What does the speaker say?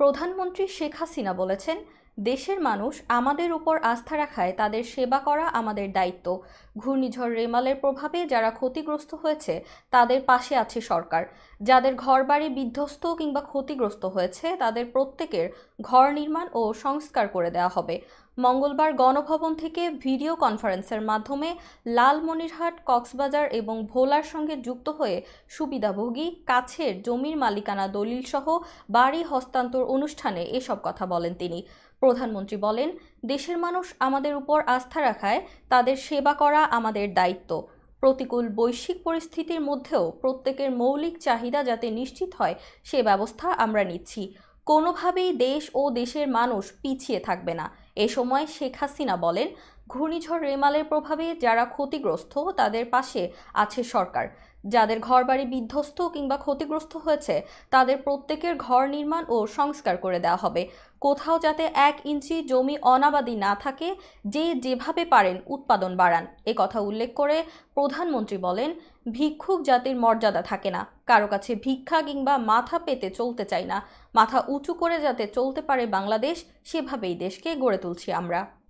প্রধানমন্ত্রী শেখ হাসিনা বলেছেন দেশের মানুষ আমাদের উপর আস্থা রাখায় তাদের সেবা করা আমাদের দায়িত্ব। ঘূর্ণিঝড় রেমালের প্রভাবে যারা ক্ষতিগ্রস্ত হয়েছে, তাদের পাশে আছে সরকার। যাদের ঘরবাড়ি বিধ্বস্ত কিংবা ক্ষতিগ্রস্ত হয়েছে, তাদের প্রত্যেকের ঘর নির্মাণ ও সংস্কার করে দেওয়া হবে। মঙ্গলবার গণভবন থেকে ভিডিও কনফারেন্সের মাধ্যমে লালমনিরহাট, কক্সবাজার এবং ভোলার সঙ্গে যুক্ত হয়ে সুবিধাভোগী, কাছের জমির মালিকানা দলিলসহ বাড়ি হস্তান্তর অনুষ্ঠানে এসব কথা বলেন তিনি। প্রধানমন্ত্রী বলেন, দেশের মানুষ আমাদের উপর আস্থা রাখায়, তাদের সেবা করা আমাদের দায়িত্ব। প্রতিকূল বৈশ্বিক পরিস্থিতির মধ্যেও প্রত্যেকের মৌলিক চাহিদা যাতে নিশ্চিত হয়, সে ব্যবস্থা আমরা নিচ্ছি। কোনোভাবেই দেশ ও দেশের মানুষ পিছিয়ে থাকবে না। এ সময় শেখ হাসিনা বলেন ঘূর্ণিঝড় রেমালের প্রভাবে যারা ক্ষতিগ্রস্ত, তাদের পাশে আছে সরকার। যাদের ঘরবাড়ি বিধ্বস্ত কিংবা ক্ষতিগ্রস্ত হয়েছে, তাদের প্রত্যেকের ঘর নির্মাণ ও সংস্কার করে দেওয়া হবে। কোথাও যাতে এক ইঞ্চি জমি অনাবাদি না থাকে, যে যেভাবে পারেন উৎপাদন বাড়ান। এ কথা উল্লেখ করে প্রধানমন্ত্রী বলেন, ভিক্ষুক জাতির মর্যাদা থাকে না। কারও কাছে ভিক্ষা কিংবা মাথা পেতে চলতে চাই না। মাথা উঁচু করে যাতে চলতে পারে বাংলাদেশ, সেভাবেই দেশকে গড়ে তুলছি আমরা।